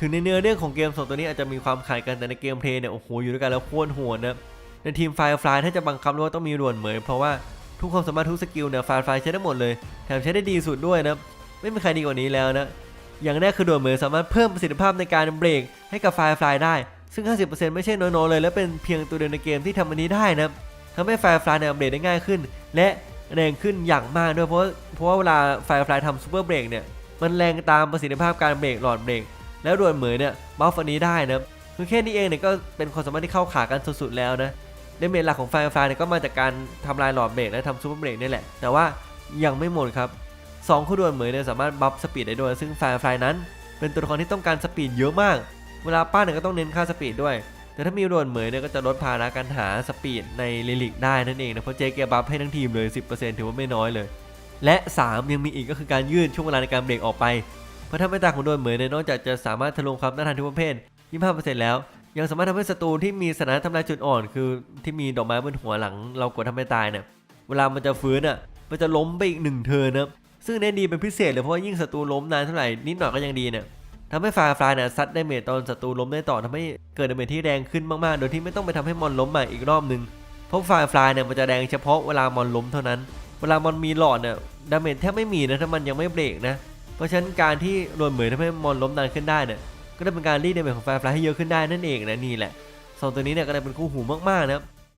ถึงในเนื้อเรื่องของเกมสองตัวนี้อาจจะมีความขายกันแต่ในเกมเพลย์เนี่ยโอ้โหอยู่ด้วยกันแล้วโคตรโหดนะในทีมไฟฟลายถ้าจะบังคับว่าต้องมีรวนเหมยเพราะว่าทุกความสามารถทุกสกิลเนี่ยไฟฟลายใช้ได้หมดเลย แถมใช้ได้ดีสุดด้วยนะไม่มีใครดีกว่านี้แล้วนะอย่างแรกคือรวนเหมยสามารถเพิ่มประสิทธิภาพในการเบรกให้กับไฟฟลายได้ ซึ่ง 50%ไม่ใช่น้อยๆเลย และเป็นเพียงตัวเดียวในเกมที่ทำอันนี้ได้นะทำให้ไฟฟลายเนี่ยเบรกได้ง่ายขึ้น และแรงขึ้นอย่างมากด้วยเพราะเพราะว่าเวลาไฟฟลายทำซูเปอร์เบรกเนี่ยมันแรงตามประสิทธิภาพการเบรกหลอดเบรก แล้วรวนเหมยเนี่ยบัฟอันนี้ได้นะคือแค่นี้เองเนี่ยก็เป็นความสามารถที่เข้าขากันสุดๆแล้วนะเดเมจหลักของไฟฟลาเนี่ยก็มาจากการทำลายหลอดเบรกและทำซูเปอร์เบรกนี่แหละ แต่ว่ายังไม่หมดครับสองคู่ดวนเหมยเนี่ยสามารถบัฟสปีดได้ด้วยซึ่งไฟฟลานั้น เป็นตัวละครที่ต้องการสปีดเยอะมาก เวลาป้าเนี่ยก็ต้องเน้นค่าสปีดด้วย แต่ถ้ามีรวนเหมยเนี่ยก็จะลดภาระการหาสปีดในลิลิกได้นั่นเองนะเพราะเจเกียบัฟให้ทั้งทีมเลย 10%ถือว่าไม่น้อยเลย และ 3 ยังมีอีกก็คือการยืดช่วงเวลาในการเบรกออกไป เพราะถ้าไม่ตาของโดนเหมยเนี่ยนอกจากจะสามารถทะลวงความต้านทานทุกประเภท 25%แล้ว ยังสามารถทำให้ศัตรูที่มีสถานะทำลายจุดอ่อน คือที่มีดอกไม้บนหัวหลัง เรากดทำให้ตายเนี่ยเวลามันจะฟื้นอะมันจะล้มไปอีกหนึ่งเทินนะซึ่งเนี่ยดีเป็นพิเศษเลยเพราะว่ายิ่งศัตรูล้มนานเท่าไหร่นิดหน่อยก็ยังดีเนี่ยทำให้ฟาฟลายเนี่ยซัดไดาเมจตอนศัตรูล้มได้ต่อทำให้เกิดดาเมจที่แรงขึ้นมากๆ โดยที่ไม่ต้องไปทำให้มอนล้มใหม่อีกรอบหนึ่งเพราะฟาฟลายเนี่ยมันจะแรงเฉพาะเวลามอนล้มเท่านั้น เวลามอนมีหลอดเนี่ยดาเมจแทบไม่มีนะถ้ามันยังไม่เบรกนะ เพราะฉะนั้นการที่รวนเหมือนทำให้มอนล้มนานขึ้นได้เนี่ยก็ได้เป็นการรีดดาเมจของไฟฟลายให้เยอะขึ้นได้นั่นเองนะนี่แหละสองตัวนี้เนี่ยก็ได้เป็นคู่หูมากๆนะครับ